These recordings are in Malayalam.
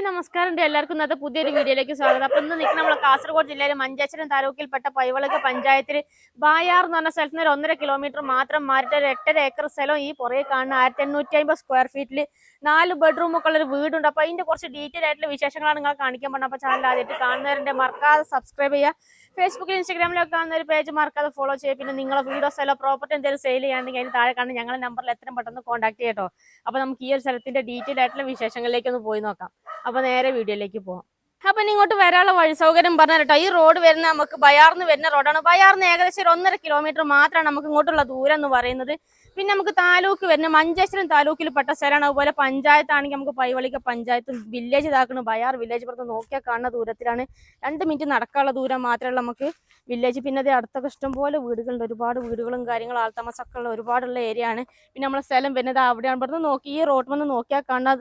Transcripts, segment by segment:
ഹായ് നമസ്കാരം ഉണ്ട് എല്ലാവർക്കും. ഇന്നത്തെ പുതിയൊരു വീഡിയോയിലേക്ക് സ്വാഗതം. അപ്പൊ ഇന്ന് നിൽക്കുന്ന നമ്മൾ കാസർഗോഡ് ജില്ലയിലെ മഞ്ചേശ്വരം താലൂക്കിൽപ്പെട്ട പൈവളക പഞ്ചായത്തിൽ ബായാർ എന്ന് പറഞ്ഞ സ്ഥലത്ത് നിന്ന് ഒരു ഒന്നര കിലോമീറ്റർ മാത്രം മാറിയിട്ട് ഒരു എട്ടര ഏക്കർ സ്ഥലം ഈ പുറകെ കാണുന്ന ആയിരത്തി എണ്ണൂറ്റി അമ്പത് സ്ക്വയർ ഫീറ്റിൽ നാല് ബെഡ്റൂമൊക്കെ ഉള്ളൊരു വീടുണ്ട്. അപ്പൊ അതിന്റെ കുറച്ച് ഡീറ്റെയിൽ ആയിട്ടുള്ള വിശേഷങ്ങളാണ് നിങ്ങൾ കാണിക്കാൻ പറഞ്ഞത് അപ്പൊ ചാനൽ ആദ്യമായിട്ട് കാണുന്നവരുടെ മറക്കാതെ സബ്സ്ക്രൈബ് ചെയ്യുക. ഫേസ്ബുക്കിൽ ഇൻസ്റ്റാഗ്രാമിലൊക്കെ കാണുന്ന ഒരു പേജ് മറക്കാതെ ഫോളോ ചെയ്യുക പിന്നെ നിങ്ങളെ വീടോ സ്ഥലോ പ്രോപ്പർട്ടി എന്തെങ്കിലും സെയിൽ ചെയ്യാണെങ്കിൽ അതിന് താഴെ കാണുന്ന ഞങ്ങളുടെ നമ്പറിൽ എത്രയും പെട്ടെന്ന് കോൺടാക്ട് ചെയ്യട്ടോ അപ്പൊ നമുക്ക് ഈ ഒരു സ്ഥലത്തിന്റെ ഡീറ്റെയിൽ ആയിട്ടുള്ള വിശേഷങ്ങളിലേക്ക് ഒന്ന് പോയി നോക്കാം. അപ്പോൾ നേരെ വീഡിയോയിലേക്ക് പോവാം. അപ്പൊ ഇങ്ങോട്ട് വരാനുള്ള വഴി സൗകര്യം പറഞ്ഞ കേട്ടോ ഈ റോഡ് വരുന്ന നമുക്ക് ബയാർന്ന് വരുന്ന റോഡാണ് ബയാർന്ന് ഏകദേശം ഒരു ഒന്നര കിലോമീറ്റർ മാത്രമാണ് നമുക്ക് ഇങ്ങോട്ടുള്ള ദൂരം എന്ന് പറയുന്നത്. പിന്നെ നമുക്ക് താലൂക്ക് വരുന്ന മഞ്ചേശ്വരം താലൂക്കിൽ പെട്ട സ്ഥലമാണ്. അതുപോലെ പഞ്ചായത്താണെങ്കിൽ നമുക്ക് പൈവളിക്ക പഞ്ചായത്തും വില്ലേജ് ഇതാക്കണം ബയാർ വില്ലേജ് പുറത്ത് നോക്കിയാൽ കാണുന്ന ദൂരത്തിലാണ്. രണ്ട് മിനിറ്റ് നടക്കാനുള്ള ദൂരം മാത്രമേ നമുക്ക് വില്ലേജ് പിന്നെ അത് അടുത്തൊക്കെ ഇഷ്ടംപോലെ വീടുകളുണ്ട്. ഒരുപാട് വീടുകളും കാര്യങ്ങളും ആൾത്താമസമൊക്കെ ഉള്ള ഒരുപാടുള്ള ഏരിയ ആണ്. പിന്നെ നമ്മളെ സ്ഥലം വരുന്നത് അവിടെയാണ്. ഇവിടുന്ന് നോക്കി ഈ റോഡ് വന്ന് നോക്കിയാൽ കാണുന്ന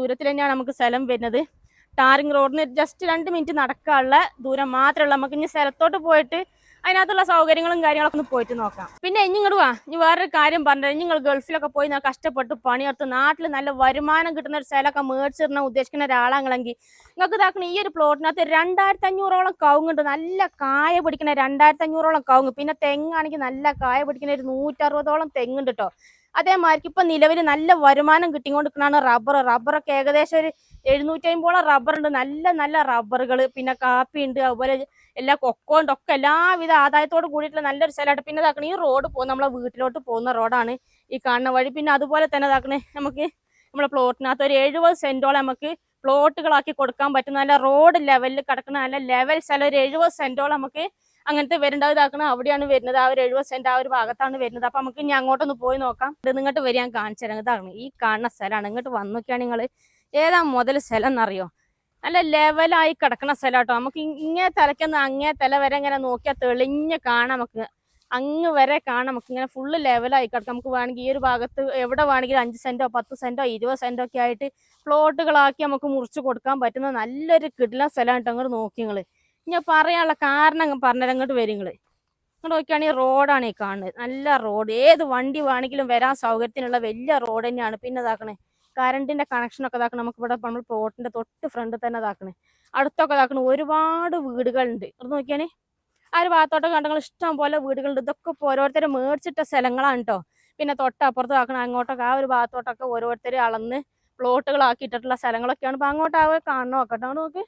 ദൂരത്തിൽ തന്നെയാണ് നമുക്ക് സ്ഥലം വരുന്നത്. ടാറിങ് റോഡിന് ജസ്റ്റ് രണ്ട് മിനിറ്റ് നടക്കാനുള്ള ദൂരം മാത്രമല്ല നമുക്ക് ഇനി സ്ഥലത്തോട്ട് പോയിട്ട് അതിനകത്തുള്ള സൗകര്യങ്ങളും കാര്യങ്ങളൊക്കെ ഒന്ന് പോയിട്ട് നോക്കാം. പിന്നെ ഇങ്ങോട്ട് വാ. ഇനി വേറൊരു കാര്യം പറഞ്ഞത് നിങ്ങൾ ഗൾഫിലൊക്കെ പോയി ഞാൻ കഷ്ടപ്പെട്ട് പണിയെടുത്ത് നാട്ടിൽ നല്ല വരുമാനം കിട്ടുന്ന ഒരു സ്ഥലമൊക്കെ മേടിച്ചിടണം ഉദ്ദേശിക്കുന്ന ഒരാളാണെങ്കിൽ നിങ്ങൾക്ക് ഇതാക്കണം ഈ ഒരു പ്ലോട്ടിനകത്ത് രണ്ടായിരത്തി അഞ്ഞൂറോളം കവുങ്ങുണ്ട് നല്ല കായ പിടിക്കുന്ന രണ്ടായിരത്തി അഞ്ഞൂറോളം കവുങ്ങ്. പിന്നെ തെങ്ങാണെങ്കിൽ നല്ല കായ പിടിക്കുന്ന ഒരു നൂറ്ററുപതോളം തെങ്ങുണ്ട് കേട്ടോ അതേമാതിരിക്ക് ഇപ്പൊ നിലവിൽ നല്ല വരുമാനം കിട്ടിക്കൊണ്ടിരിക്കുന്നതാണ് റബ്ബർ റബ്ബറൊക്കെ ഏകദേശം ഒരു എഴുന്നൂറ്റി അമ്പതോളം റബ്ബർ ഉണ്ട്. നല്ല നല്ല റബ്ബറുകൾ പിന്നെ കാപ്പി ഉണ്ട്. അതുപോലെ എല്ലാ കൊക്കോണ്ട് ഒക്കെ എല്ലാവിധ ആദായത്തോട് കൂടിയിട്ടുള്ള നല്ലൊരു സ്ഥലമായിട്ട് പിന്നെ ഇതാക്കണ ഈ റോഡ് പോകുന്ന നമ്മളെ വീട്ടിലോട്ട് പോകുന്ന റോഡാണ് ഈ കാണുന്ന വഴി. പിന്നെ അതുപോലെ തന്നെ ഇതാക്കണേ നമുക്ക് നമ്മുടെ പ്ലോട്ടിനകത്ത് ഒരു എഴുപത് സെന്റോളം നമുക്ക് പ്ലോട്ടുകളാക്കി കൊടുക്കാൻ പറ്റുന്ന നല്ല റോഡ് ലെവലിൽ കിടക്കുന്ന നല്ല ലെവൽ സ്ഥലം. ഒരു എഴുപത് സെന്റോളം നമുക്ക് അങ്ങനത്തെ വരേണ്ടത് ഇതാക്കണം അവിടെയാണ് വരുന്നത്. ആ ഒരു എഴുപത് സെന്റ് ആ ഒരു ഭാഗത്താണ് വരുന്നത്. അപ്പൊ നമുക്ക് ഇനി അങ്ങോട്ടൊന്ന് പോയി നോക്കാം. ഇത് നിങ്ങോട്ട് വരിക കാണിച്ചു തരാം ഇതാണ് ഈ കാണുന്ന സ്ഥലമാണ്. ഇങ്ങോട്ട് വന്നൊക്കെയാണ് നിങ്ങൾ ഏതാ മുതൽ സ്ഥലം എന്നറിയോ? നല്ല ലെവലായി കിടക്കുന്ന സ്ഥലം കേട്ടോ നമുക്ക് ഇങ്ങനെ ഇങ്ങേ തലയ്ക്കൊന്ന് അങ്ങേ തല വരെ ഇങ്ങനെ നോക്കിയാൽ തെളിഞ്ഞ് കാണാം നമുക്ക്. അങ്ങ് വരെ കാണാം നമുക്ക്. ഇങ്ങനെ ഫുള്ള് ലെവലായി കിടക്കാം. നമുക്ക് വേണമെങ്കിൽ ഈ ഒരു ഭാഗത്ത് എവിടെ വേണമെങ്കിലും അഞ്ച് സെന്റോ പത്ത് സെന്റോ ഇരുപത് സെന്റോ ഒക്കെ ആയിട്ട് പ്ലോട്ടുകളാക്കി നമുക്ക് മുറിച്ച് കൊടുക്കാൻ പറ്റുന്ന നല്ലൊരു കിടില സ്ഥലം കേട്ടോ അങ്ങോട്ട് നോക്കി നിങ്ങൾ ഞാൻ പറയാനുള്ള കാരണം പറഞ്ഞാൽ അങ്ങോട്ട് വരും നിങ്ങൾ നിങ്ങൾ നോക്കിയാണെങ്കിൽ റോഡാണ് ഈ കാണുന്നത്. നല്ല റോഡ് ഏത് വണ്ടി വേണമെങ്കിലും വരാൻ സൗകര്യത്തിനുള്ള വലിയ റോഡ് തന്നെയാണ്. പിന്നെ ഇതാക്കണേ. കറണ്ടിന്റെ കണക്ഷൻ ഒക്കെ ഇതാക്കണം നമുക്ക് ഇവിടെ നമ്മൾ പ്ലോട്ടിന്റെ തൊട്ട് ഫ്രണ്ട് തന്നെ ഇതാക്കണേ. അടുത്തൊക്കെ ഇതാക്കണം ഒരുപാട് വീടുകളുണ്ട്. ഇവിടെ നോക്കിയാണേ. ആ ഒരു ഭാഗത്തോട്ടൊക്കെ കണ്ടെങ്കിൽ ഇഷ്ടം പോലെ വീടുകളുണ്ട്. ഇതൊക്കെ ഇപ്പോൾ ഓരോരുത്തർ മേടിച്ചിട്ട സ്ഥലങ്ങളാണ് കേട്ടോ പിന്നെ തൊട്ടപ്പുറത്ത് ആക്കണം അങ്ങോട്ടൊക്കെ ആ ഒരു ഭാഗത്തോട്ടൊക്കെ ഓരോരുത്തർ അളന്ന് പ്ലോട്ടുകളാക്കിയിട്ടുള്ള സ്ഥലങ്ങളൊക്കെയാണ്. ഇപ്പൊ അങ്ങോട്ട് ആ കാണണം? നോക്കട്ടെ. അങ്ങോട്ട് നോക്ക്.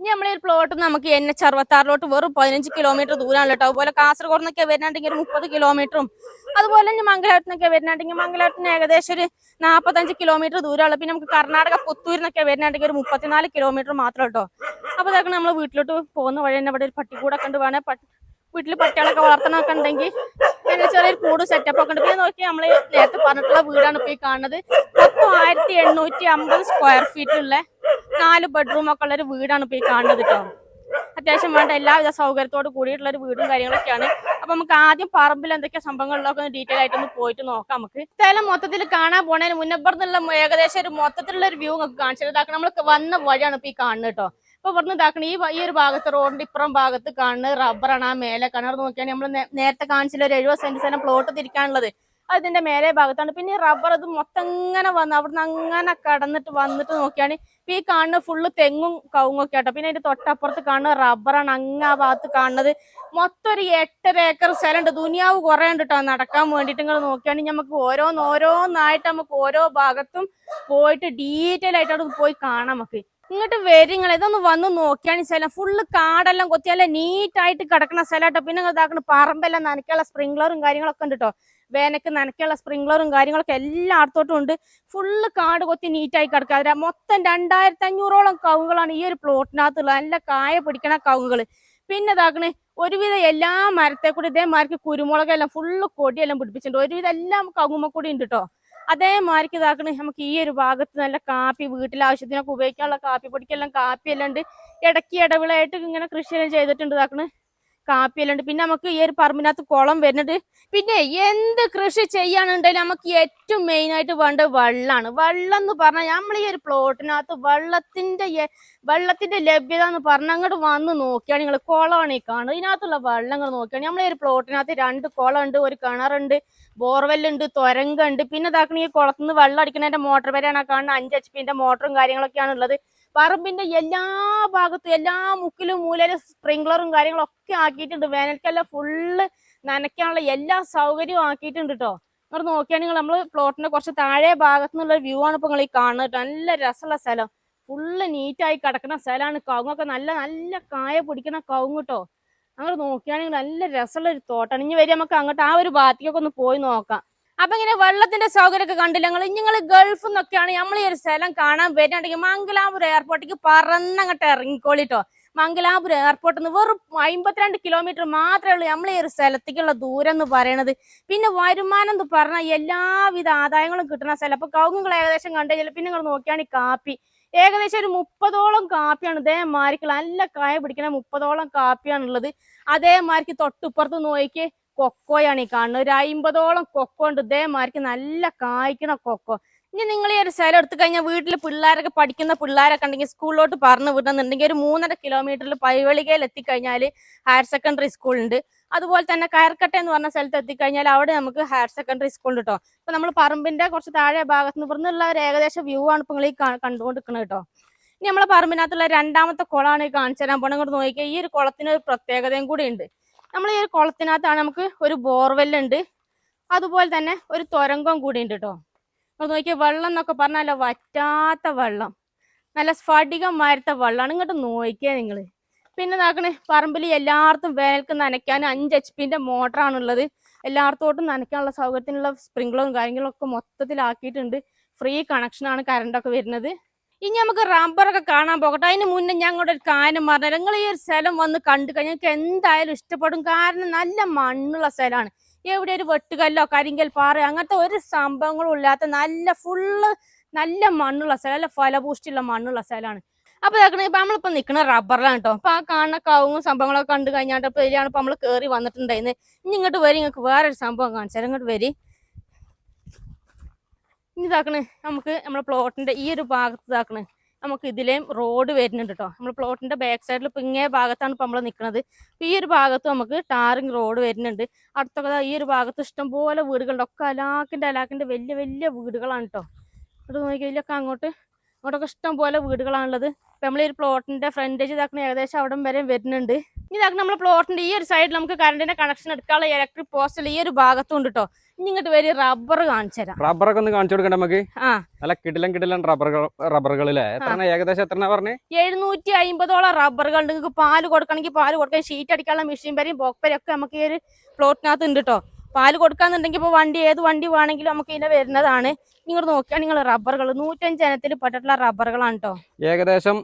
ഇനി നമ്മളെ ഒരു പ്ലോട്ട് നമുക്ക് എൻ എച്ച് അറുപത്താറിലോട്ട് വെറും പതിനഞ്ച് കിലോമീറ്റർ ദൂരമാണ് കേട്ടോ അതുപോലെ കാസർഗോഡ് നിന്നൊക്കെ വരുന്നുണ്ടെങ്കിൽ ഒരു മുപ്പത് കിലോമീറ്ററും അതുപോലെ തന്നെ മംഗലാപുരത്തിനൊക്കെ വരുന്നുണ്ടെങ്കിൽ മംഗലാപുരത്തിന് ഏകദേശം ഒരു നാൽപ്പത്തഞ്ച് കിലോമീറ്റർ ദൂരമുള്ള പിന്നെ നമുക്ക് കർണാടക പുത്തൂരിനൊക്കെ വരുന്നുണ്ടെങ്കിൽ ഒരു മുപ്പത്തിനാല് കിലോമീറ്റർ മാത്രം കേട്ടോ അപ്പൊ ഇതൊക്കെ നമ്മൾ വീട്ടിലോട്ട് പോകുന്ന വഴി തന്നെ ഇവിടെ ഒരു പട്ടിക്കൂടൊക്കെ ഉണ്ട്. വേണേ പട്ടി വീട്ടിൽ പട്ടികളൊക്കെ വളർത്തണമൊക്കെ ഉണ്ടെങ്കിൽ പിന്നെ ചെറിയൊരു കൂട് സെറ്റപ്പ് ഒക്കെ ഉണ്ട്. പിന്നെ നോക്കി നമ്മൾ നേരത്തെ പറഞ്ഞിട്ടുള്ള വീടാണ് ഇപ്പോൾ ഈ കാണുന്നത്. മൊത്തം ആയിരത്തി എണ്ണൂറ്റി അമ്പത് സ്ക്വയർ ഫീറ്റുള്ള നാല് ബെഡ്റൂം ഒക്കെ ഉള്ള ഒരു വീടാണ് ഇപ്പൊ ഈ കാണുന്നത് കേട്ടോ അത്യാവശ്യം വേണ്ട എല്ലാവിധ സൗകര്യത്തോട് കൂടിയിട്ടുള്ള ഒരു വീടും കാര്യങ്ങളൊക്കെയാണ്. അപ്പൊ നമുക്ക് ആദ്യം പറമ്പിൽ എന്തൊക്കെ സംഭവങ്ങളിലൊക്കെ ഡീറ്റെയിൽ ആയിട്ട് ഒന്ന് പോയിട്ട് നോക്കാം നമുക്ക്. സ്ഥലം മൊത്തത്തിൽ കാണാൻ പോണതിന് മുന്നപ്പുറത്തുള്ള ഏകദേശം ഒരു മൊത്തത്തിലുള്ള ഒരു വ്യൂ നമുക്ക് കാണിച്ചത് ഇതാക്കണം നമ്മൾ വന്ന വഴിയാണ് ഇപ്പൊ ഈ കാണുന്നത് കേട്ടോ ഇപ്പൊ ഇവിടുന്ന് ഇതാക്കണം ഈ ഈ ഒരു ഭാഗത്ത് റോഡിന്റെ ഇപ്പുറം ഭാഗത്ത് കാണുന്നത് റബ്ബറാണ് ആ മേലെ കിണർ നോക്കിയാൽ നമ്മൾ നേരത്തെ കാണിച്ചില്ല ഒരു എഴുപത് സെന്റ് സ്ഥലം പ്ലോട്ട് തിരിക്കാനുള്ളത് അതിന്റെ മേലെ ഭാഗത്താണ്. പിന്നെ റബ്ബർ അത് മൊത്തം ഇങ്ങനെ വന്ന് അവിടുന്ന് അങ്ങനെ കടന്നിട്ട് വന്നിട്ട് നോക്കിയാണ്. ഇപ്പൊ ഈ കാണുന്ന ഫുള്ള് തെങ്ങും കവുങ്ങും ഒക്കെ ആട്ടോ. പിന്നെ അതിന്റെ തൊട്ടപ്പുറത്ത് കാണുന്ന റബ്ബറാണ് അങ്ങ് ആ ഭാഗത്ത് കാണുന്നത്. മൊത്തം ഒരു എട്ടര ഏക്കർ സ്ഥലമുണ്ട്. ദുനിയാവ് കുറേ ഉണ്ട് കേട്ടോ നടക്കാൻ വേണ്ടിട്ട് നിങ്ങൾ നോക്കിയാണ്. നമുക്ക് ഓരോന്നോരോന്നായിട്ട് നമുക്ക് ഓരോ ഭാഗത്തും പോയിട്ട് ഡീറ്റെയിൽ ആയിട്ട് അവിടെ പോയി കാണാം നമുക്ക്. ഇങ്ങോട്ട് വരിങ്ങൾ ഇതൊന്ന് വന്ന് നോക്കിയാണ് സ്ഥലം. ഫുള്ള് കാടെല്ലാം കൊത്തിയാലേ നീറ്റായിട്ട് കിടക്കുന്ന സ്ഥലമാട്ടോ പിന്നെ ഇതാക്കുന്ന പറമ്പെല്ലാം നനയ്ക്കാനുള്ള സ്പ്രിംഗ്ലറും കാര്യങ്ങളൊക്കെ ഉണ്ട് കേട്ടോ വേനക്ക് നനയ്ക്കുള്ള സ്പ്രിംഗ്ലറും കാര്യങ്ങളൊക്കെ എല്ലായിടത്തോട്ടും ഉണ്ട്. ഫുള്ള് കാട് കൊത്തി നീറ്റായി കിടക്കുക അതിന് മൊത്തം രണ്ടായിരത്തി അഞ്ഞൂറോളം കവുങ്ങളാണ് ഈ ഒരു പ്ലോട്ടിനകത്തുള്ളത് നല്ല കായ പിടിക്കണ കവുങ്ങൾ പിന്നെ ഇതാക്കണ് ഒരുവിധം എല്ലാ മരത്തെ കൂടി ഇതേമാർക്ക് കുരുമുളകെല്ലാം ഫുള്ള് കൊടിയെല്ലാം പിടിപ്പിച്ചിട്ടുണ്ട്. ഒരുവിധം എല്ലാം കവുമ കൂടി ഉണ്ട് കേട്ടോ അതേമാതിരിക്ക് ഇതാക്കണേ നമുക്ക് ഈ ഒരു ഭാഗത്ത് നല്ല കാപ്പി വീട്ടിലെ ആവശ്യത്തിനൊക്കെ ഉപയോഗിക്കാനുള്ള കാപ്പി പൊടിക്കെല്ലാം കാപ്പിയെല്ലാം ഉണ്ട്. ഇടയ്ക്ക് ഇടവിളയായിട്ട് ഇങ്ങനെ കൃഷി ചെയ്തിട്ടുണ്ട് ഇതാക്കണേ കാപ്പിയെല്ലാം പിന്നെ നമുക്ക് ഈ ഒരു പറമ്പിനകത്ത് കുളം വരുന്നുണ്ട്. പിന്നെ എന്ത് കൃഷി ചെയ്യാനുണ്ടെങ്കിലും നമുക്ക് ഏറ്റവും മെയിൻ ആയിട്ട് വേണ്ടത് വെള്ളമാണ് വെള്ളം എന്ന് പറഞ്ഞാൽ നമ്മൾ ഈ ഒരു പ്ലോട്ടിനകത്ത് വെള്ളത്തിന്റെ വെള്ളത്തിന്റെ ലഭ്യത എന്ന് പറഞ്ഞാൽ അങ്ങോട്ട് വന്ന് നോക്കിയാണ് നിങ്ങൾ കുളമാണ് ഈ കാണുന്നത്. ഇതിനകത്തുള്ള വെള്ളങ്ങൾ നോക്കിയാണ് നമ്മൾ ഈ ഒരു പ്ലോട്ടിനകത്ത് രണ്ട് കുളമുണ്ട് ഒരു കിണറുണ്ട് ബോർവെല്ലുണ്ട് തുരങ്കുണ്ട്. പിന്നെ ഇതാക്കണ ഈ കുളത്തുനിന്ന് വെള്ളം അടിക്കുന്നതിന്റെ മോട്ടർ വരെയാണ് കാണുന്നത്. അഞ്ച് എച്ച് പിന്റെ മോട്ടറും കാര്യങ്ങളൊക്കെയാണ് ഉള്ളത്. പറമ്പിന്റെ എല്ലാ ഭാഗത്തും എല്ലാ മുക്കിലും മൂലയിലും സ്പ്രിംഗ്ലറും കാര്യങ്ങളും ഒക്കെ ആക്കിയിട്ടുണ്ട്. വേനൽക്കെല്ലാം ഫുള്ള് നനയ്ക്കാനുള്ള എല്ലാ സൗകര്യവും ആക്കിയിട്ടുണ്ട് കേട്ടോ നിങ്ങൾ നോക്കിയാണെങ്കിൽ നമ്മൾ പ്ലോട്ടിന്റെ കുറച്ച് താഴെ ഭാഗത്തു നിന്നുള്ള വ്യൂ ആണ് ഇപ്പൊ നിങ്ങൾ ഈ കാണുന്നത്. നല്ല രസമുള്ള സ്ഥലം. ഫുള്ള് നീറ്റായി കിടക്കുന്ന സ്ഥലമാണ് കവുങ്ങൊക്കെ. നല്ല നല്ല കായ പിടിക്കുന്ന കവുങ്ങ് കേട്ടോ അങ്ങോട്ട് നോക്കിയാണെങ്കിൽ നല്ല രസമുള്ള ഒരു തോട്ടാണ് ഇനി വരെ നമുക്ക് അങ്ങോട്ട് ആ ഒരു ഭാഗത്തേക്കൊക്കെ ഒന്ന് പോയി നോക്കാം. അപ്പൊ ഇങ്ങനെ വെള്ളത്തിന്റെ സൗകര്യമൊക്കെ കണ്ടില്ല? നിങ്ങൾ നിങ്ങൾ ഗൾഫിൽ നിന്നൊക്കെയാണ് നമ്മൾ ഈ ഒരു സ്ഥലം കാണാൻ വരുന്നുണ്ടെങ്കിൽ മംഗലാപുരം എയർപോർട്ടിലേക്ക് പറന്നങ്ങട്ട് ഇറങ്ങിക്കോളിട്ടോ. മംഗലാപുരം എയർപോർട്ടിൽ നിന്ന് വെറും അമ്പത്തിരണ്ട് കിലോമീറ്റർ മാത്രമേ ഉള്ളൂ നമ്മൾ ഈ ഒരു സ്ഥലത്തേക്കുള്ള ദൂരം എന്ന് പറയണത്. പിന്നെ വരുമാനം എന്ന് പറഞ്ഞാൽ എല്ലാവിധ ആദായങ്ങളും കിട്ടുന്ന സ്ഥലം. അപ്പൊ കവുങ്ങുകൾ ഏകദേശം കണ്ടു കഴിഞ്ഞാൽ പിന്നെ നിങ്ങൾ നോക്കിയാണ് കാപ്പി. ഏകദേശം ഒരു മുപ്പതോളം കാപ്പിയാണ് ഇതേമാരിക്ക് നല്ല കായ പിടിക്കുന്ന മുപ്പതോളം കാപ്പിയാണുള്ളത്. അതേമാരിക്ക് തൊട്ടിപ്പുറത്ത് നോക്കി കൊക്കോയാണ് ഈ കാണുന്നത്. ഒരു അമ്പതോളം കൊക്കോ ഉണ്ട്. ഇതേമാരിക്ക് നല്ല കായ്ക്കണ കൊക്കോ. ഇനി നിങ്ങൾ ഈ ഒരു സ്ഥലം എടുത്തു കഴിഞ്ഞാൽ വീട്ടിൽ പിള്ളേരൊക്കെ പഠിക്കുന്ന പിള്ളേരൊക്കെ ഉണ്ടെങ്കിൽ സ്കൂളിലോട്ട് പറഞ്ഞു വിടണമെന്നുണ്ടെങ്കിൽ ഒരു മൂന്നര കിലോമീറ്ററിൽ പൈവളികയിൽ എത്തിക്കഴിഞ്ഞാൽ ഹയർ സെക്കൻഡറി സ്കൂളുണ്ട് അതുപോലെ തന്നെ കയർക്കട്ട എന്ന് പറഞ്ഞ സ്ഥലത്ത് എത്തിക്കഴിഞ്ഞാൽ അവിടെ നമുക്ക് ഹയർ സെക്കൻഡറി സ്കൂൾ കേട്ടോ ഇപ്പൊ നമ്മൾ പറമ്പിന്റെ കുറച്ച് താഴെ ഭാഗത്ത് നിന്ന് ഇവിടുന്നുള്ള ഒരു ഏകദേശം വ്യൂ ആണ് ഇപ്പൊ നിങ്ങൾ ഈ കണ്ടുകൊണ്ടിരിക്കുന്നത് കേട്ടോ ഇനി നമ്മളെ പറമ്പിനകത്തുള്ള രണ്ടാമത്തെ കുളമാണ് ഈ കാണിച്ചു തരാൻ പോണെങ്കിൽ നോക്കിയാൽ ഈ ഒരു കുളത്തിന് ഒരു പ്രത്യേകതയും കൂടി ഉണ്ട്. നമ്മൾ ഈ കുളത്തിനകത്താണ് നമുക്ക് ഒരു ബോർവെല്ലുണ്ട്. അതുപോലെ തന്നെ ഒരു തുരങ്കം കൂടി ഉണ്ട് കേട്ടോ അത് നോക്കിയാൽ വെള്ളം എന്നൊക്കെ പറഞ്ഞാലോ വറ്റാത്ത വെള്ളം. നല്ല സ്ഫടികമാരത്തെ വെള്ളമാണ് ഇങ്ങോട്ട് നോക്കിയാൽ നിങ്ങൾ പിന്നെ നോക്കണേ പറമ്പിൽ എല്ലായിടത്തും വേനൽക്ക് നനയ്ക്കാൻ അഞ്ച് എച്ച് പിന്റെ മോട്ടറാണുള്ളത്. എല്ലായിടത്തോട്ടും നനയ്ക്കാനുള്ള സൗകര്യത്തിനുള്ള സ്പ്രിംഗ്ലറും കാര്യങ്ങളും ഒക്കെ മൊത്തത്തിലാക്കിയിട്ടുണ്ട്. ഫ്രീ കണക്ഷനാണ് കറണ്ടൊക്കെ വരുന്നത്. ഇനി നമുക്ക് റബ്ബറൊക്കെ കാണാൻ പോകട്ടെ. അതിന് മുന്നേ ഞങ്ങളുടെ ഒരു കാര്യം പറഞ്ഞാൽ നിങ്ങൾ ഈ ഒരു സ്ഥലം വന്ന് കണ്ടു കഴിഞ്ഞാൽ നിങ്ങൾക്ക് എന്തായാലും ഇഷ്ടപ്പെടും. കാരണം നല്ല മണ്ണുള്ള സ്ഥലമാണ്. എവിടെ ഒരു വെട്ടുകല്ലോ കരിങ്കൽ പാറ അങ്ങനത്തെ ഒരു സംഭവങ്ങളും ഇല്ലാത്ത നല്ല ഫുള്ള് നല്ല മണ്ണുള്ള സ്ഥലം നല്ല ഫലപൂഷ്ടിയുള്ള മണ്ണുള്ള സ്ഥലമാണ്. അപ്പൊ ഇതാക്കണ ഇപ്പൊ നമ്മളിപ്പോ നിക്കണ റബ്ബറിലാണ് കേട്ടോ അപ്പൊ ആ കാണുന്ന കവുങ്ങും സംഭവങ്ങളൊക്കെ കണ്ടു കഴിഞ്ഞാട്ടപ്പോ ഇതിലാണ് ഇപ്പൊ നമ്മൾ കയറി വന്നിട്ടുണ്ടായിരുന്നത് ഇനി ഇങ്ങോട്ട് വരി നിങ്ങൾക്ക് വേറൊരു സംഭവം കാണിച്ചാൽ ഇങ്ങോട്ട് വരി. ഇനി ഇതാക്കണ്. നമുക്ക് നമ്മുടെ പ്ലോട്ടിന്റെ ഈ ഒരു ഭാഗത്ത് ഇതാക്കണ്. നമുക്ക് ഇതിലേയും റോഡ് വരുന്നുണ്ട് കേട്ടോ നമ്മൾ പ്ലോട്ടിന്റെ ബാക്ക് സൈഡിൽ ഇപ്പോൾ ഇങ്ങേ ഭാഗത്താണ് ഇപ്പോൾ നമ്മൾ നിൽക്കുന്നത് ഈ ഒരു ഭാഗത്ത് നമുക്ക് ടാറിങ് റോഡ് വരുന്നുണ്ട്. അടുത്തൊക്കെ ഈ ഒരു ഭാഗത്ത് ഇഷ്ടംപോലെ വീടുകളുണ്ട്. ഒക്കെ അലാക്കിന്റെ അലാക്കിന്റെ വലിയ വലിയ വീടുകളാണ് കേട്ടോ ഇവിടെ നോക്കി അങ്ങോട്ട് അങ്ങോട്ടൊക്കെ ഇഷ്ടം പോലെ വീടുകളാണുള്ളത്. ഇപ്പം നമ്മൾ ഈ ഒരു പ്ലോട്ടിന്റെ ഫ്രണ്ടേജ് ഇതാക്കണ ഏകദേശം അവിടെ വരെ വരുന്നുണ്ട്. ഇതാക്കണം നമ്മൾ പ്ലോട്ടിന്റെ ഈ ഒരു സൈഡിൽ നമുക്ക് കറണ്ടിന്റെ കണക്ഷൻ എടുക്കാനുള്ള ഇലക്ട്രിക് പോസ്റ്റിൽ ഈ ഒരു ഭാഗത്തും ഉണ്ട് കേട്ടോ ഇങ്ങോട്ട് വരി റബ്ബർ കാണിച്ചു തരാം. റബ്ബറൊക്കെ ഒന്ന് കാണിച്ചു കൊടുക്കണ്ട നമുക്ക് ആ. നല്ല കിടിലം കിടിലം റബ്ബറുകൾ റബ്ബറുകളിലെ എത്ര ഏകദേശം എത്ര പറഞ്ഞു? എഴുന്നൂറ്റി അമ്പതോളം റബ്ബറുകൾ ഉണ്ട്. നിങ്ങൾക്ക് പാൽ കൊടുക്കണമെങ്കിൽ പാൽ കൊടുക്കാൻ ഷീറ്റ് അടിക്കാനുള്ള മെഷീൻ വരെയും ബോക്പരെയും ഒക്കെ നമുക്ക് ഈ ഒരു പ്ലോട്ടിനകത്ത് ഉണ്ട് കേട്ടോ പാൽ കൊടുക്കാന്നുണ്ടെങ്കിൽ ഇപ്പോൾ വണ്ടി ഏത് വണ്ടി വേണമെങ്കിലും നമുക്ക് ഇതിനെ വരുന്നതാണ്. നിങ്ങൾ നോക്കിയാൽ നിങ്ങൾ റബ്ബറുകൾ നൂറ്റഞ്ച് ഇനത്തിൽ പെട്ടിട്ടുള്ള റബ്ബറുകളാണ് കേട്ടോ ഏകദേശം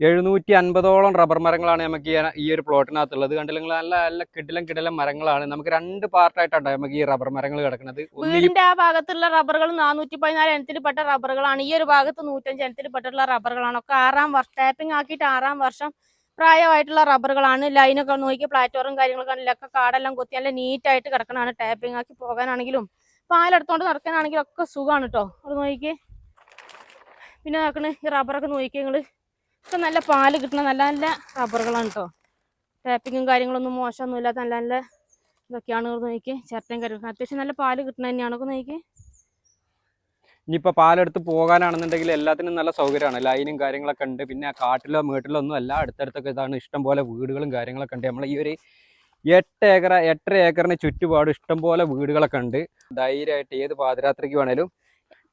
എഴുന്നൂറ്റി അൻപതോളം റബ്ബർ മരങ്ങളാണ് നമുക്ക് ഈ ഒരു പ്ലോട്ടിനകത്തുള്ളത്. കണ്ടില്ല നല്ല നല്ല കിടിലം കിടിലം മരങ്ങളാണ്. നമുക്ക് രണ്ട് പാർട്ടായിട്ടാണ് നമുക്ക് ഈ റബ്ബർ മരങ്ങൾ കിടക്കുന്നത്. വീടിന്റെ ആ ഭാഗത്തുള്ള റബ്ബറുകൾ നാനൂറ്റി പതിനാല് ഇനത്തിൽ പെട്ട റബ്ബറുകളാണ്. ഈ ഒരു ഭാഗത്ത് നൂറ്റഞ്ച് ഇനത്തിൽ പെട്ടുള്ള റബ്ബറുകളാണ്. ഒക്കെ ആറാം വർഷം ടാപ്പിംഗ് ആക്കിയിട്ട് ആറാം വർഷം പ്രായമായിട്ടുള്ള റബ്ബറുകളാണ്. ലൈനൊക്കെ നോക്കി പ്ലാറ്റോറും കാര്യങ്ങളൊക്കെ ഒക്കെ കാടെല്ലാം കൊത്തി നല്ല നീറ്റായിട്ട് കിടക്കണാണ് ടാപ്പിംഗ് ആക്കി പോകാനാണെങ്കിലും പാലെടുത്തോണ്ട് നടക്കാനാണെങ്കിലും ഒക്കെ സുഖമാണ് കേട്ടോ അത് നോക്കി പിന്നെ നോക്കണേ ഈ റബ്ബറൊക്കെ നോക്കി നിങ്ങൾ. ഒക്കെ നല്ല പാൽ കിട്ടുന്ന നല്ല നല്ല റബ്ബറുകളാണ് കേട്ടോ ടാപ്പിങ്ങും കാര്യങ്ങളൊന്നും മോശമൊന്നും ഇല്ലാത്ത നല്ല നല്ല ഇതൊക്കെയാണ് നോക്കി ചിരട്ടയും കാര്യങ്ങളൊക്കെ അത്യാവശ്യം നല്ല പാൽ കിട്ടുന്ന തന്നെയാണ്. നോക്കി ഇനിയിപ്പോൾ പാലെടുത്ത് പോകാനാണെന്നുണ്ടെങ്കിൽ എല്ലാത്തിനും നല്ല സൗകര്യമാണ്. ലൈനും കാര്യങ്ങളൊക്കെ ഉണ്ട്. പിന്നെ കാട്ടിലോ മേട്ടിലോ ഒന്നും അല്ല. അടുത്തടുത്തൊക്കെ ഇതാണ് ഇഷ്ടംപോലെ വീടുകളും കാര്യങ്ങളൊക്കെ ഉണ്ട്. നമ്മൾ ഈ ഒരു എട്ട് ഏക്കർ എട്ടര ഏക്കറിന് ചുറ്റുപാട് ഇഷ്ടംപോലെ വീടുകളൊക്കെ ഉണ്ട്. ധൈര്യമായിട്ട് ഏത് പാതിരാത്രിക്ക് വേണേലും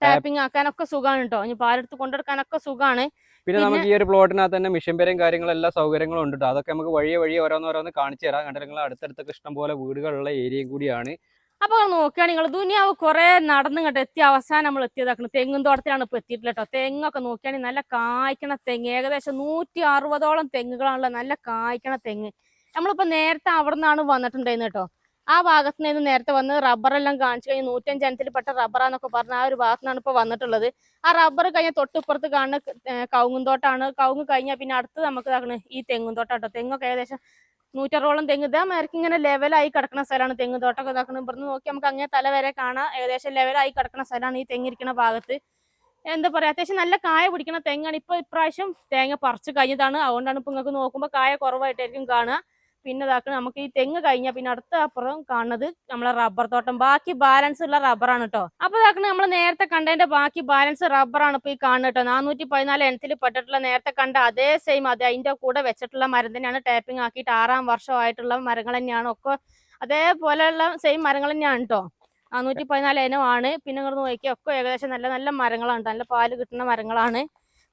ടാപ്പിംഗ് ആക്കാനൊക്കെ സുഖമാണ് കേട്ടോ ഇനി പാലെടുത്ത് കൊണ്ടെടുക്കാനൊക്കെ സുഖമാണ് പിന്നെ നമുക്ക് ഈ ഒരു പ്ലോട്ടിനകത്ത് തന്നെ മിഷൻ പേരും കാര്യങ്ങളും എല്ലാ സൗകര്യങ്ങളും ഉണ്ട് അതൊക്കെ നമുക്ക് വഴിയെ വഴിയെ ഓരോന്നോരോന്ന് കാണിച്ചു തരാം. കണ്ടിട്ട് നിങ്ങൾ അടുത്തടുത്തൊക്കെ ഇഷ്ടം പോലെ വീടുകളുള്ള ഏരിയയും കൂടിയാണ്. അപ്പൊ നോക്കുകയാണ് നിങ്ങൾ ദുനിയാവ് കുറെ നടന്നു കണ്ട് എത്തിയ അവസാനം നമ്മൾ എത്തിയതാക്കണം. തെങ്ങും തോട്ടത്തിലാണ് ഇപ്പൊ എത്തിയിട്ടില്ല കേട്ടോ. തെങ്ങൊക്കെ നോക്കുകയാണെങ്കിൽ നല്ല കായ്ക്കണ തെങ്ങ്. ഏകദേശം നൂറ്റി അറുപതോളം തെങ്ങുകളാണുള്ള നല്ല കായ്ക്കണ തെങ്ങ്. നമ്മളിപ്പോ നേരത്തെ അവിടെ നിന്നാണ് വന്നിട്ടുണ്ടായിരുന്നു കേട്ടോ. ആ ഭാഗത്ത് നിന്ന് നേരത്തെ വന്ന് റബ്ബറെല്ലാം കാണിച്ചു കഴിഞ്ഞ് നൂറ്റഞ്ച് ഇനത്തിൽപ്പെട്ട റബ്ബറാന്നൊക്കെ പറഞ്ഞ ആ ഒരു ഭാഗത്താണ് ഇപ്പൊ വന്നിട്ടുള്ളത്. ആ റബ്ബർ കഴിഞ്ഞ തൊട്ടിപ്പുറത്ത് കാണുന്ന ഏർ കവുങ്ങുന്തോട്ടാണ് കവുങ്ങ് കഴിഞ്ഞാൽ പിന്നെ അടുത്ത് നമുക്ക് ഇതാക്കണ് ഈ തെങ്ങുന്തോട്ടം കേട്ടോ. തെങ്ങൊക്കെ ഏകദേശം നൂറ്ററോളം തെങ്ങ്. ഇതാ മേർക്ക് ഇങ്ങനെ ലെവലായി കിടക്കുന്ന സ്ഥലമാണ് തെങ്ങ് തോട്ടമൊക്കെ ഇതാക്കുന്നത് ഇവിടുന്ന് നോക്കി നമുക്ക് അങ്ങനെ തല വരെ കാണാം. ഏകദേശം ലെവലായി കിടക്കുന്ന സ്ഥലമാണ് ഈ തെങ്ങിരിക്കുന്ന ഭാഗത്ത്. എന്താ പറയാ അത്യാവശ്യം നല്ല കായ പിടിക്കുന്ന തെങ്ങാണ്. ഇപ്പൊ ഇപ്രാവശ്യം തേങ്ങ പറിച്ചു കഴിഞ്ഞതാണ്. അതുകൊണ്ടാണ് ഇപ്പൊ നിങ്ങൾക്ക് നോക്കുമ്പോൾ കായ കുറവായിട്ടായിരിക്കും കാണുക. പിന്നെ ഇതാക്കണം നമുക്ക് ഈ തെങ്ങ് കഴിഞ്ഞാൽ പിന്നെ അടുത്ത അപ്പുറം കാണുന്നത് നമ്മളെ റബ്ബർ തോട്ടം. ബാക്കി ബാലൻസ് ഉള്ള റബ്ബറാണ് കേട്ടോ അപ്പൊ ഇതാക്കണം നമ്മൾ നേരത്തെ കണ്ടതിന്റെ ബാക്കി ബാലൻസ് റബ്ബറാണ് ഇപ്പൊ ഈ കാണുന്നത് കേട്ടോ നാനൂറ്റി പതിനാല് എണ്ണത്തിൽ പെട്ടിട്ടുള്ള നേരത്തെ കണ്ട അതേ സെയിം അതെ അതിന്റെ കൂടെ വെച്ചിട്ടുള്ള മരം തന്നെയാണ് ടാപ്പിംഗ് ആക്കിയിട്ട് ആറാം വർഷമായിട്ടുള്ള മരങ്ങൾ തന്നെയാണ്. ഒക്കെ അതേപോലെയുള്ള സെയിം മരങ്ങൾ തന്നെയാണ് കേട്ടോ നാനൂറ്റി പതിനാല് ഇനമാണ് പിന്നെ നോക്കിയാൽ ഒക്കെ ഏകദേശം നല്ല നല്ല മരങ്ങളാണ്. നല്ല പാൽ കിട്ടുന്ന മരങ്ങളാണ്.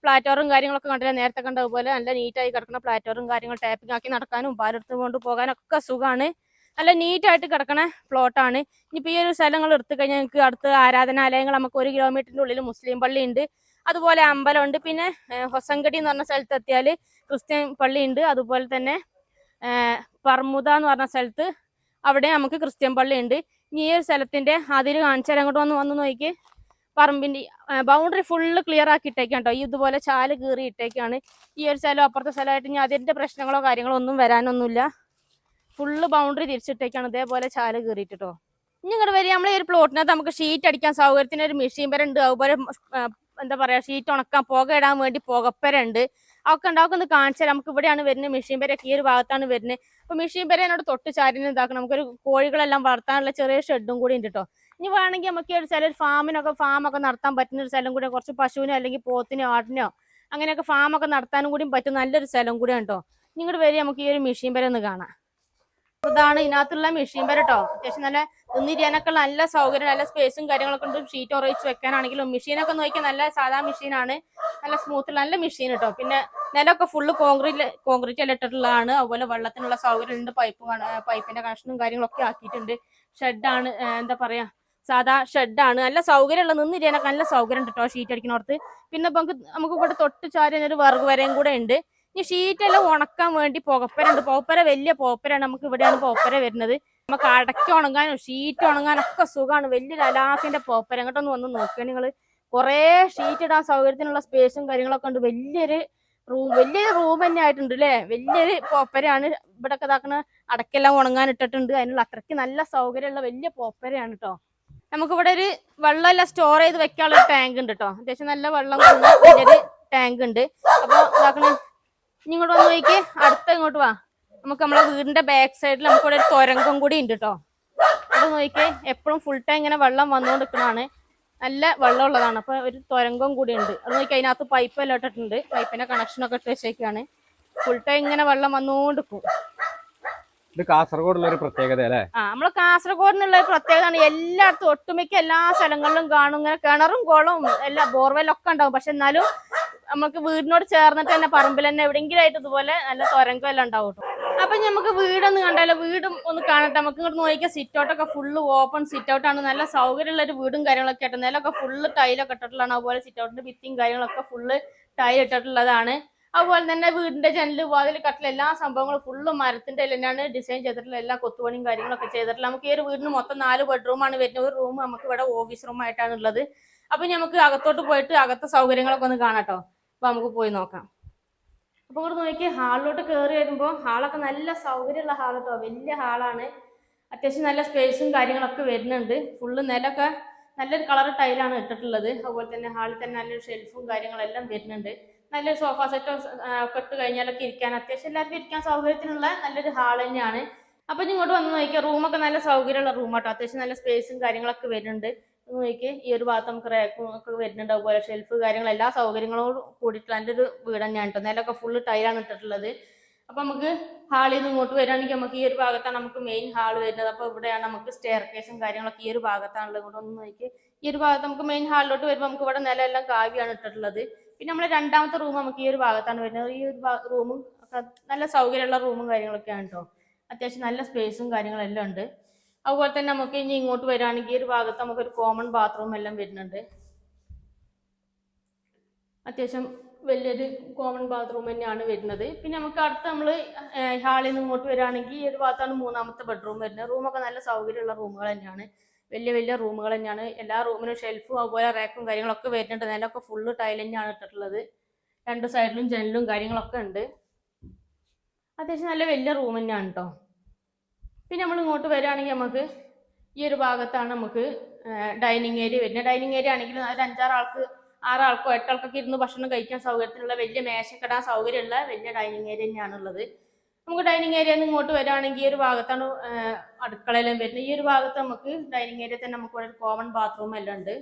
പ്ലാറ്റോറും കാര്യങ്ങളൊക്കെ കണ്ടില്ല? നേരത്തെ കണ്ടതുപോലെ നല്ല നീറ്റായി കിടക്കുന്ന പ്ലാറ്റോറും കാര്യങ്ങൾ ടാപ്പിംഗ് ആക്കി നടക്കാനും പാലെടുത്ത് കൊണ്ട് പോകാനും ഒക്കെ സുഖമാണ് നല്ല നീറ്റായിട്ട് കിടക്കണ പ്ലോട്ടാണ് ഇനിയിപ്പോൾ ഈ ഒരു സ്ഥലങ്ങൾ എടുത്തു കഴിഞ്ഞാൽ നിങ്ങൾക്ക് അടുത്ത് ആരാധനാലയങ്ങൾ നമുക്ക് ഒരു കിലോമീറ്ററിന്റെ ഉള്ളിൽ മുസ്ലിം പള്ളി ഉണ്ട്. അതുപോലെ അമ്പലമുണ്ട്. പിന്നെ ഹൊസങ്കടി എന്ന് പറഞ്ഞ സ്ഥലത്ത് എത്തിയാൽ ക്രിസ്ത്യൻ പള്ളി ഉണ്ട്. അതുപോലെ തന്നെ പർമുദ എന്ന് പറഞ്ഞ സ്ഥലത്ത് അവിടെ നമുക്ക് ക്രിസ്ത്യൻ പള്ളി ഉണ്ട്. ഇനി ഈ ഒരു സ്ഥലത്തിന്റെ അതിൽ കാണിച്ചാൽ അങ്ങോട്ട് വന്ന് വന്ന് നോക്കി പറമ്പിന്റെ ബൗണ്ടറി ഫുള്ള് ക്ലിയർ ആക്കി ഇട്ടേക്കാണ് കേട്ടോ ഈ ഇതുപോലെ ചാൽ കീറി ഇട്ടേക്കാണ് ഈ ഒരു സ്ഥലം അപ്പുറത്തെ സ്ഥലമായിട്ട് ഇനി അതിന്റെ പ്രശ്നങ്ങളോ കാര്യങ്ങളോ ഒന്നും വരാനൊന്നുമില്ല. ഫുള്ള് ബൗണ്ടറി തിരിച്ചിട്ടേക്കാണ് ഇതേപോലെ ചാൽ കീറിയിട്ടോ ഇനി ഇങ്ങോട്ട് വരിക. നമ്മളെ ഒരു പ്ലോട്ടിനകത്ത് നമുക്ക് ഷീറ്റ് അടിക്കാൻ സൗകര്യത്തിന് ഒരു മെഷീൻ വരെ ഉണ്ട്. അതുപോലെ എന്താ പറയാ ഷീറ്റ് ഉണക്കാൻ പുക ഇടാൻ വേണ്ടി പുകപ്പര ഉണ്ട്. അതൊക്കെ ഉണ്ട്. ഒന്ന് കാണിച്ചാൽ നമുക്ക് ഇവിടെയാണ് വരുന്നത് മെഷീൻ പേരൊക്കെ ഈ ഒരു ഭാഗത്താണ് വരുന്നത്. അപ്പൊ മെഷീൻ പേരെ എന്നോട് തൊട്ട് ചാരിന് ഇതാക്കണം. നമുക്കൊരു കോഴികളെല്ലാം വളർത്താനുള്ള ചെറിയ ഷെഡും കൂടി ഉണ്ട് കേട്ടോ ഇനി വേണമെങ്കിൽ നമുക്ക് ഒരു സ്ഥലം ഫാമിനൊക്കെ ഫാമൊക്കെ നടത്താൻ പറ്റുന്ന ഒരു സ്ഥലം കൂടെ കുറച്ച് പശുവിനോ അല്ലെങ്കിൽ പോത്തിനോ ആടിനോ അങ്ങനെയൊക്കെ ഫാമൊക്കെ നടത്താനും കൂടി പറ്റും നല്ലൊരു സ്ഥലം കൂടെ കേട്ടോ ഇങ്ങോട്ട് പേര് നമുക്ക് ഈ ഒരു മെഷീൻ വരെ ഒന്ന് കാണാം. ഇതാണ് ഇതിനകത്തുള്ള മെഷീൻ വരെ കേട്ടോ അത്യാവശ്യം നല്ല നിന്നിരിക്കാനൊക്കെ നല്ല സൗകര്യം നല്ല സ്പേസും കാര്യങ്ങളൊക്കെ ഉണ്ട്. ഷീറ്റ് ഉറയിച്ച് വെക്കാനാണെങ്കിലും മെഷീനൊക്കെ നോക്കിയാൽ നല്ല സാധാ മെഷീനാണ് നല്ല സ്മൂത്ത് നല്ല മെഷീൻ കേട്ടോ പിന്നെ നിലമൊക്കെ ഫുള്ള് കോൺക്രീറ്റ് കോൺക്രീറ്റ് എല്ലാം ഇട്ടിട്ടുള്ളതാണ് അതുപോലെ വെള്ളത്തിനുള്ള സൗകര്യം ഉണ്ട് പൈപ്പ് പൈപ്പിന്റെ കണക്ഷനും കാര്യങ്ങളൊക്കെ ആക്കിയിട്ടുണ്ട്. ഷെഡാണ് എന്താ പറയാ സാധാ ഷെഡാണ്. നല്ല സൗകര്യമുള്ള നിന്നിരിക്കാനൊക്കെ നല്ല സൗകര്യം കേട്ടോ ഷീറ്റ് അടിക്കുന്നിടത്ത് പിന്നെ നമുക്ക് നമുക്ക് ഇവിടെ തൊട്ട് ചാരി ഒരു വർഗ് വരയും കൂടെ ഉണ്ട്. ഇനി ഷീറ്റ് എല്ലാം ഉണക്കാൻ വേണ്ടി പുകപ്പര ഉണ്ട് പുകപ്പര വലിയ പുകപ്പരാണ് നമുക്ക് ഇവിടെയാണ് പുകപ്പര വരുന്നത്. നമുക്ക് അടക്കി ഉണങ്ങാനും ഷീറ്റ് ഉണങ്ങാനും ഒക്കെ സുഖമാണ്. വലിയ അലാക്കിന്റെ പുകപ്പര. അങ്ങോട്ടൊന്ന് വന്ന് നോക്കുക നിങ്ങൾ കുറേ ഷീറ്റ് ഇടാൻ സൗകര്യത്തിനുള്ള സ്പേസും കാര്യങ്ങളൊക്കെ ഉണ്ട്. വലിയൊരു റൂം വലിയൊരു റൂം തന്നെ ആയിട്ടുണ്ട് അല്ലേ വലിയൊരു പോപ്പരയാണ് ഇവിടെ ഇതാക്കണ അടക്കെല്ലാം ഉണങ്ങാൻ ഇട്ടിട്ടുണ്ട്. അതിനുള്ള അത്രയ്ക്ക് നല്ല സൗകര്യമുള്ള വലിയ പോപ്പരയാണ് കേട്ടോ നമുക്കിവിടെ ഒരു വെള്ളമെല്ലാം സ്റ്റോർ ചെയ്ത് വെക്കാനുള്ള ടാങ്ക് ഉണ്ട് കേട്ടോ അത്യാവശ്യം നല്ല വെള്ളം കൊണ്ടൊരു ടാങ്ക് ഉണ്ട്. അപ്പൊ ഇതാക്കണ. ഇനി ഇങ്ങോട്ട് വന്ന് നോക്കി അടുത്ത ഇങ്ങോട്ട് വാ. നമുക്ക് നമ്മളെ വീടിന്റെ ബാക്ക് സൈഡിൽ നമുക്ക് ഇവിടെ ഒരു തുരങ്കം കൂടി ഉണ്ട് കേട്ടോ അത് നോക്കിയേ. എപ്പോഴും ഫുൾ ടൈം ഇങ്ങനെ വെള്ളം വന്നുകൊണ്ടിരിക്കണതാണ്. നല്ല വെള്ളം ഉള്ളതാണ്. അപ്പൊ ഒരു തുരങ്കം കൂടി ഉണ്ട്. അത് നോക്കി അതിനകത്ത് പൈപ്പ് എല്ലാം ഇട്ടിട്ടുണ്ട്. പൈപ്പിന്റെ കണക്ഷനൊക്കെ ഇട്ട് വെച്ചേക്കാണ്. ഫുൾ ടൈം ഇങ്ങനെ വെള്ളം വന്നുകൊണ്ടിരിക്കും. ഇത് കാസർഗോഡുള്ള ഒരു പ്രത്യേകത അല്ലേ? ആ നമ്മൾ കാസർഗോഡിനുള്ള ഒരു പ്രത്യേകതയാണ്. എല്ലായിടത്തും ഒട്ടുമിക്ക എല്ലാ സ്ഥലങ്ങളിലും കാണും. ഇങ്ങനെ കിണറും കുളവും എല്ലാ ബോർവെല്ലും ഒക്കെ ഉണ്ടാവും. പക്ഷെ എന്നാലും നമുക്ക് വീടിനോട് ചേർന്നിട്ട് തന്നെ പറമ്പിൽ തന്നെ എവിടെയെങ്കിലും ആയിട്ട് ഇതുപോലെ നല്ല തുരങ്കം എല്ലാം ഉണ്ടാവും. അപ്പൊ നമുക്ക് വീടൊന്ന് കണ്ടാലോ? വീടും ഒന്ന് കാണട്ടെ. നമുക്ക് ഇങ്ങോട്ട് നോക്കിയാൽ സിറ്റ് ഔട്ടൊക്കെ ഫുള്ള് ഓപ്പൺ സിറ്റ് ഔട്ട് ആണ്. നല്ല സൗകര്യമുള്ള ഒരു വീടും കാര്യങ്ങളൊക്കെ ആയിട്ട്. നിലൊക്കെ ഫുള്ള് ടൈലൊക്കെ ഇട്ടിട്ടുള്ളതാണ്. അതുപോലെ സിറ്റ് ഔട്ടിന്റെ ഭിത്തിയും കാര്യങ്ങളൊക്കെ ഫുള്ള് ടൈൽ ഇട്ടിട്ടുള്ളതാണ്. അതുപോലെ തന്നെ വീടിന്റെ ജനൽ വാതിൽ കട്ടിൽ എല്ലാ സംഭവങ്ങളും ഫുള്ള് മരത്തിന്റെ തന്നെയാണ് ഡിസൈൻ ചെയ്തിട്ടുള്ള എല്ലാ കൊത്തുപണിയും കാര്യങ്ങളൊക്കെ ചെയ്തിട്ടുള്ള നമുക്ക് ഈ ഒരു വീടിന് മൊത്തം നാല് ബെഡ്റൂമാണ് വരുന്നത്. ഒരു റൂം നമുക്ക് ഇവിടെ ഓഫീസ് റൂം ആയിട്ടാണ് ഉള്ളത്. അപ്പൊ നമുക്ക് അകത്തോട്ട് പോയിട്ട് അകത്തെ സൗകര്യങ്ങളൊക്കെ ഒന്ന് കാണാട്ടോ അപ്പൊ നമുക്ക് പോയി നോക്കാം. അപ്പൊ ഇവിടെ നോക്കി ഹാളിലോട്ട് കയറി വരുമ്പോൾ ഹാളൊക്കെ നല്ല സൗകര്യമുള്ള ഹാൾ കേട്ടോ വലിയ ഹാളാണ്. അത്യാവശ്യം നല്ല സ്പേസും കാര്യങ്ങളൊക്കെ വരുന്നുണ്ട്. ഫുള്ള് നിലൊക്കെ നല്ലൊരു കളർ ടൈലാണ് ഇട്ടിട്ടുള്ളത്. അതുപോലെ തന്നെ ഹാളിൽ തന്നെ നല്ലൊരു ഷെൽഫും കാര്യങ്ങളെല്ലാം വരുന്നുണ്ട്. നല്ലൊരു സോഫ സെറ്റോ ഒക്കെ ഇട്ട് കഴിഞ്ഞാലൊക്കെ ഇരിക്കാൻ അത്യാവശ്യം എല്ലാവർക്കും ഇരിക്കാൻ സൗകര്യത്തിനുള്ള നല്ലൊരു ഹാൾ തന്നെയാണ്. അപ്പൊ ഇങ്ങോട്ട് വന്ന് നോക്കിയാൽ റൂമൊക്കെ നല്ല സൗകര്യമുള്ള റൂമാട്ടോ അത്യാവശ്യം നല്ല സ്പേസും കാര്യങ്ങളൊക്കെ വരുന്നുണ്ട്. നോക്കി ഈ ഒരു ഭാഗത്ത് നമുക്ക് റാക്കും ഒക്കെ വരുന്നുണ്ട് അതുപോലെ ഷെൽഫ് കാര്യങ്ങൾ എല്ലാ സൗകര്യങ്ങളോടും കൂടിയിട്ടുള്ള ഒരു വീട് തന്നെയാണ് കേട്ടോ. നിലൊക്കെ ഫുള്ള് ടൈലാണ് ഇട്ടിട്ടുള്ളത്. അപ്പൊ നമുക്ക് ഹാളിൽ നിന്ന് ഇങ്ങോട്ട് വരികയാണെങ്കിൽ നമുക്ക് ഈ ഒരു ഭാഗത്താണ് നമുക്ക് മെയിൻ ഹാൾ വരുന്നത്. അപ്പൊ ഇവിടെയാണ് നമുക്ക് സ്റ്റെയർ കേസും കാര്യങ്ങളൊക്കെ ഈ ഒരു ഭാഗത്താണുള്ളത്. ഇങ്ങോട്ട് ഒന്ന് നോക്കി ഈ ഒരു ഭാഗത്ത് നമുക്ക് മെയിൻ ഹാളിലോട്ട് വരുമ്പോൾ നമുക്ക് ഇവിടെ നിലമെല്ലാം കാവ്യാണ് ഇട്ടിട്ടുള്ളത്. പിന്നെ നമ്മുടെ രണ്ടാമത്തെ റൂം നമുക്ക് ഈ ഒരു ഭാഗത്താണ് വരുന്നത്. ഈ ഒരു റൂമും നല്ല സൗകര്യമുള്ള റൂമും കാര്യങ്ങളൊക്കെയാണ് കേട്ടോ അത്യാവശ്യം നല്ല സ്പേസും കാര്യങ്ങളും എല്ലാം ഉണ്ട്. അതുപോലെ തന്നെ നമുക്ക് ഇനി ഇങ്ങോട്ട് വരികയാണെങ്കിൽ ഈ ഒരു ഭാഗത്ത് നമുക്കൊരു കോമൺ ബാത്റൂം എല്ലാം വരുന്നുണ്ട്. അത്യാവശ്യം വലിയൊരു കോമൺ ബാത്റൂം തന്നെയാണ് വരുന്നത്. പിന്നെ നമുക്ക് അടുത്ത് നമ്മൾ ഹാളിൽ നിന്ന് ഇങ്ങോട്ട് വരികയാണെങ്കിൽ ഈ ഒരു ഭാഗത്താണ് മൂന്നാമത്തെ ബെഡ്റൂം വരുന്നത്. റൂമൊക്കെ നല്ല സൗകര്യമുള്ള റൂമുകൾ തന്നെയാണ്. വലിയ വലിയ റൂമുകൾ തന്നെയാണ്. എല്ലാ റൂമിനും ഷെൽഫും അതുപോലെ റാക്കും കാര്യങ്ങളൊക്കെ വരുന്നുണ്ട്. നിലമൊക്കെ ഫുള്ള് ടൈൽ തന്നെയാണ് ഇട്ടിട്ടുള്ളത്. രണ്ട് സൈഡിലും ജനലും കാര്യങ്ങളൊക്കെ ഉണ്ട്. അത്യാവശ്യം നല്ല വലിയ റൂം തന്നെയാണ് കേട്ടോ പിന്നെ നമ്മൾ ഇങ്ങോട്ട് വരികയാണെങ്കിൽ നമുക്ക് ഈ ഒരു ഭാഗത്താണ് നമുക്ക് ഡൈനിങ് ഏരിയ വരുന്നത്. ഡൈനിങ് ഏരിയ ആണെങ്കിൽ ഒരു അഞ്ചാറ് ആൾക്ക് ആറാൾക്കോ എട്ടാൾക്കൊക്കെ ഇരുന്ന് ഭക്ഷണം കഴിക്കാൻ സൗകര്യത്തിനുള്ള വലിയ മേശക്കിടാൻ സൗകര്യമുള്ള വലിയ ഡൈനിങ് ഏരിയ തന്നെയാണുള്ളത്. നമുക്ക് ഡൈനിങ് ഏരിയ ഇങ്ങോട്ട് വരാണെങ്കിൽ ഈ ഒരു ഭാഗത്താണ് അടുക്കളയിലും വരുന്നത്. ഈ ഒരു ഭാഗത്ത് നമുക്ക് ഡൈനിങ് ഏരിയ തന്നെ നമുക്ക് കോമൺ ബാത്റൂം എല്ലാം ഉണ്ട്.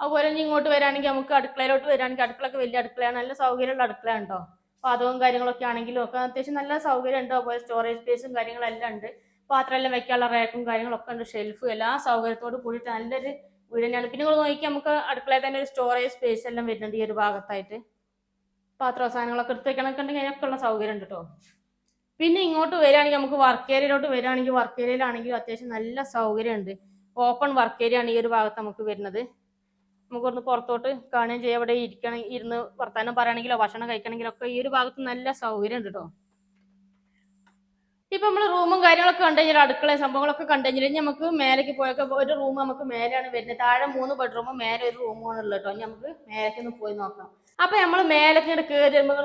അതുപോലെ ഇനി ഇങ്ങോട്ട് വരാണെങ്കിൽ നമുക്ക് അടുക്കളയിലോട്ട് വരാണെങ്കിൽ അടുക്കളൊക്കെ വലിയ അടുക്കളയാണ്. നല്ല സൗകര്യമുള്ള അടുക്കളയാണ് ഉണ്ടോ പാതകവും കാര്യങ്ങളൊക്കെ ആണെങ്കിലും ഒക്കെ അത്യാവശ്യം നല്ല സൗകര്യം ഉണ്ട്. അതുപോലെ സ്റ്റോറേജ് സ്പേസും കാര്യങ്ങളെല്ലാം ഉണ്ട്. പാത്രമെല്ലാം വെക്കാനുള്ള റാക്കും കാര്യങ്ങളൊക്കെ ഉണ്ട്. ഷെൽഫ് എല്ലാ സൗകര്യത്തോട് കൂടിയിട്ട് നല്ലൊരു വീട് തന്നെയാണ്. പിന്നെ നിങ്ങൾ നോക്കി നമുക്ക് അടുക്കളയിൽ തന്നെ ഒരു സ്റ്റോറേജ് സ്പേസ് എല്ലാം വരുന്നുണ്ട് ഈ ഒരു ഭാഗത്തായിട്ട്. പാത്ര സാധനങ്ങളൊക്കെ എടുത്ത് ഉണ്ടെങ്കിൽ അതിനൊക്കെ ഉള്ള സൗകര്യം ഉണ്ട് കേട്ടോ പിന്നെ ഇങ്ങോട്ട് വരികയാണെങ്കിൽ നമുക്ക് വർക്ക് ഏരിയയിലോട്ട് വരികയാണെങ്കിൽ വർക്ക് ഏരിയയിലാണെങ്കിലും അത്യാവശ്യം നല്ല സൗകര്യമുണ്ട്. ഓപ്പൺ വർക്ക് ഏരിയ ആണ് ഈ ഒരു ഭാഗത്ത് നമുക്ക് വരുന്നത്. നമുക്ക് ഒന്ന് പുറത്തോട്ട് കാണുകയും ചെയ്യാം. ഇവിടെ ഇരിക്കണം ഇരുന്ന് വർത്തമാനം പറയുകയാണെങ്കിലോ ഭക്ഷണം കഴിക്കണമെങ്കിലോ ഒക്കെ ഈ ഒരു ഭാഗത്ത് നല്ല സൗകര്യം ഉണ്ട് കേട്ടോ ഇപ്പൊ നമ്മൾ റൂമും കാര്യങ്ങളൊക്കെ കണ്ടു കഴിഞ്ഞാൽ അടുക്കള സംഭവങ്ങളൊക്കെ കണ്ടു കഴിഞ്ഞാൽ നമുക്ക് മേലേക്ക് പോയൊക്കെ ഒരു റൂം നമുക്ക് മേലെയാണ് വരുന്നത്. താഴെ മൂന്ന് ബെഡ്റൂമും മേലെ ഒരു റൂമാണ് ഉള്ളത് കേട്ടോ. നമുക്ക് മേലേക്ക് ഒന്ന് പോയി നോക്കാം. അപ്പൊ നമ്മൾ മേലേക്ക് ഇങ്ങനെ കയറി വരുമ്പോൾ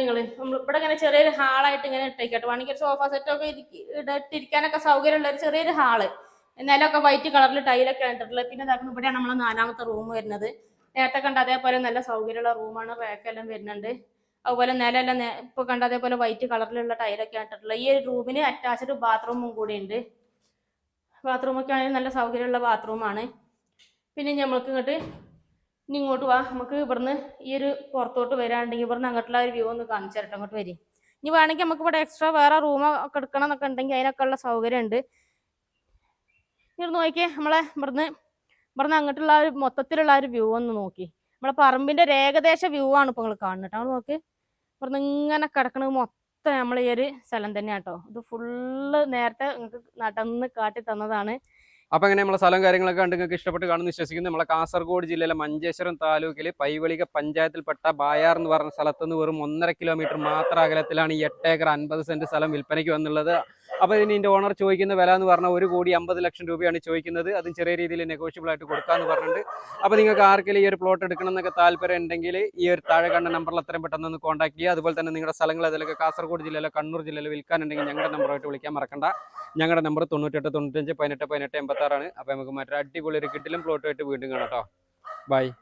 നിങ്ങൾ നമ്മൾ ഇവിടെ ഇങ്ങനെ ചെറിയൊരു ഹാളായിട്ട് ഇങ്ങനെ ഇട്ടേക്കട്ടെ വേണമെങ്കിൽ ഒരു സോഫ സെറ്റൊക്കെ ഇട്ടിരിക്കാനൊക്കെ സൗകര്യമുള്ള ഒരു ചെറിയൊരു ഹാൾ നിലമൊക്കെ വൈറ്റ് കളറിൽ ടൈലൊക്കെ ഇട്ടിട്ടുള്ളത് പിന്നെ ഇതാക്കുന്ന ഇവിടെയാണ് നമ്മളെ നാലാമത്തെ റൂം വരുന്നത്. നേരത്തെ കണ്ട അതേപോലെ നല്ല സൗകര്യമുള്ള റൂമാണ് റാക്കെല്ലാം വരുന്നുണ്ട്. അതുപോലെ നിലയെല്ലാം ഇപ്പൊ കണ്ട അതേപോലെ വൈറ്റ് കളറിലുള്ള ടൈലൊക്കെ ഇട്ടിട്ടുള്ളത് ഈ ഒരു റൂമിന് അറ്റാച്ച്ഡ് ബാത്റൂമും കൂടി ഉണ്ട്. ബാത്റൂമൊക്കെ ആണെങ്കിൽ നല്ല സൗകര്യമുള്ള ബാത്റൂമാണ് പിന്നെ നമ്മൾക്ക് ഇങ്ങോട്ട് ഇനി ഇങ്ങോട്ട് വാ. നമുക്ക് ഇവിടുന്ന് ഈ ഒരു പുറത്തോട്ട് വരാണ്ടെങ്കിൽ ഇവിടുന്ന് അങ്ങോട്ടുള്ള ഒരു വ്യൂ ഒന്ന് കാണിച്ചു തരട്ടെ അങ്ങോട്ട് വരി. ഇനി വേണമെങ്കിൽ നമുക്ക് ഇവിടെ എക്സ്ട്രാ വേറെ റൂം ഒക്കെ എടുക്കണം എന്നൊക്കെ ഉണ്ടെങ്കിൽ അതിനൊക്കെ ഉള്ള സൗകര്യം ഉണ്ട് ഇവിടെ ഒന്ന് നോക്കിയേ നമ്മളെ ഇവിടുന്ന് ഇവിടുന്ന് അങ്ങോട്ടുള്ള ഒരു മൊത്തത്തിലുള്ള ഒരു വ്യൂ ഒന്ന് നോക്കി. നമ്മളെ പറമ്പിന്റെ ഒരു ഏകദേശ വ്യൂ ആണ് ഇപ്പൊ നിങ്ങൾ കാണുന്നത്. കേട്ടോ നോക്ക്. ഇവിടുന്ന് ഇങ്ങനെ കിടക്കണത് മൊത്തം നമ്മൾ ഈ ഒരു സ്ഥലം തന്നെയാണ് കേട്ടോ ഇത് ഫുള്ള് നേരത്തെ നിങ്ങൾക്ക് നടന്ന് കാട്ടി തന്നതാണ്. അപ്പൊ അങ്ങനെ നമ്മളെ സ്ഥലം കാര്യങ്ങളൊക്കെ കണ്ട് നിങ്ങൾക്ക് ഇഷ്ടപ്പെട്ട് കാണുന്നു വിശ്വസിക്കുന്നു. നമ്മളെ കാസർഗോഡ് ജില്ലയിലെ മഞ്ചേശ്വരം താലൂക്കിൽ പൈവളിക പഞ്ചായത്തിൽപ്പെട്ട ബായാർ എന്ന് പറഞ്ഞ സ്ഥലത്ത് നിന്ന് വെറും ഒന്നര കിലോമീറ്റർ മാത്രം അകലത്തിലാണ് ഈ എട്ട് ഏക്കർ അൻപത് സെന്റ് സ്ഥലം വിൽപ്പനയ്ക്ക് വന്നുള്ളത്. അപ്പോൾ ഇനി ഇതിന്റെ ഓണർ ചോദിക്കുന്ന വില എന്ന് പറഞ്ഞാൽ ഒരു കോടി അമ്പത് ലക്ഷം രൂപയാണ് ചോദിക്കുന്നത്. അതും ചെറിയ രീതിയിൽ നെഗോഷ്യബിൾ ആയിട്ട് കൊടുക്കാന്ന് പറഞ്ഞിട്ടുണ്ട്. അപ്പോൾ നിങ്ങൾക്ക് ആർക്കെങ്കിലും ഈ ഒരു പ്ലോട്ട് എടുക്കണം എന്നൊക്കെ താല്പര്യം ഉണ്ടെങ്കിൽ ഈ ഒരു താഴെ കണ്ട നമ്പറിൽ എത്രയും പെട്ടെന്ന് ഒന്ന് കോൺടാക്ട് ചെയ്യുക. അതുപോലെ തന്നെ നിങ്ങളുടെ സ്ഥലങ്ങൾ അതിലൊക്കെ കാസർഗോഡ് ജില്ലയിലോ കണ്ണൂർ ജില്ലയിലോ വിൽക്കാനുണ്ടെങ്കിൽ ഞങ്ങളുടെ നമ്പറായിട്ട് വിളിക്കാൻ മറക്കണ്ട. ഞങ്ങളുടെ നമ്പർ തൊണ്ണൂറ്റെട്ട് തൊണ്ണൂറ്റഞ്ച് പതിനെട്ട് പതിനെട്ട് എൺപത്താറാണ് അപ്പോൾ നമുക്ക് മറ്റൊരു അടിപൊളി ഒരു കിട്ടിലും പ്ലോട്ടുമായിട്ട് വീണ്ടും കാണാം കേട്ടോ ബൈ